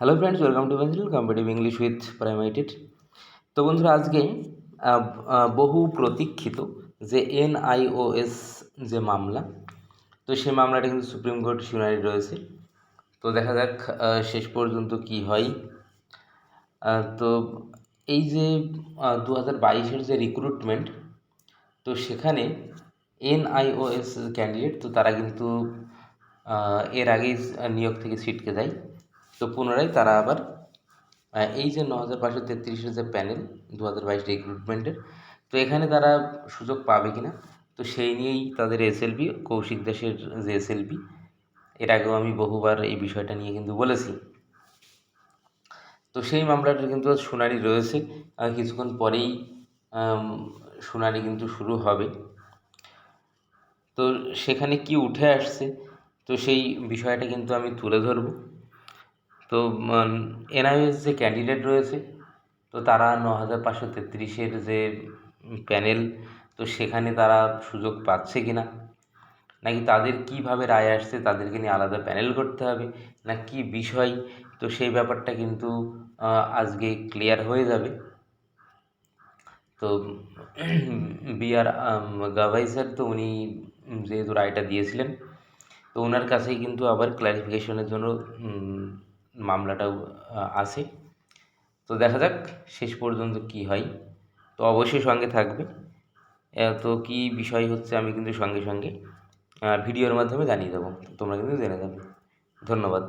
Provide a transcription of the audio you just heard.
Hello friends welcome to pencil competitive English with প্রাইমাইটেড তো বন্ধুরা, আজকে বহু প্রতীক্ষিত যে এনআইওএস যে মামলা, তো সেই মামলাটা কিন্তু সুপ্রিম কোর্ট শুনানি রয়েছে। তো দেখা যাক শেষ পর্যন্ত কি হয়। তো এই যে দু হাজার বাইশের যে রিক্রুটমেন্ট তো সেখানে এনআইওএস ক্যান্ডিডেট তো তারা কিন্তু এর আগেই নিয়োগ থেকে ছিটকে যায় তো পুনরায় তারা আবার এই যে ন হাজার পাঁচশো তেত্রিশের যে প্যানেল, দু হাজার বাইশ রিক্রুটমেন্টের, তো এখানে তারা সুযোগ পাবে কিনা? তো সেই নিয়েই তাদের এস এসএলবি, কৌশিক দাসের যে এস এসএলবি, এর আগেও আমি বহুবার এই বিষয়টা নিয়ে কিন্তু বলেছি। তো সেই মামলাটার কিন্তু শুনানি রয়েছে। কিছুক্ষণ পরেই শুনানি কিন্তু শুরু হবে। তো সেখানে কি উঠে আসছে, তো সেই বিষয়টা কিন্তু আমি তুলে ধরবো। তো এনআইএস যে ক্যান্ডিডেট রয়েছে, তো তারা ন হাজার পাঁচশো তেত্রিশের যে প্যানেল তো সেখানে তারা সুযোগ পাচ্ছে কি না নাকি তাদের কীভাবে রায় আসছে, তাদেরকে নিয়ে আলাদা প্যানেল করতে হবে? না কি বিষয়? তো সেই ব্যাপারটা কিন্তু আজকে ক্লিয়ার হয়ে যাবে। তো বি আর গাভাই স্যার তো উনি যেহেতু রায়টা দিয়েছিলেন, তো ওনার কাছেই কিন্তু আবার ক্লারিফিকেশনের জন্য মামলাটাও আছে। তো দেখা যাক শেষ পর্যন্ত কি হয়। তো অবশ্যই সঙ্গে থাকবে। তো কি বিষয় হচ্ছে আমি কিন্তু সঙ্গে সঙ্গে ভিডিওর মাধ্যমে জানিয়ে দেবো। তোমরা কিন্তু জেনে যাবে। ধন্যবাদ।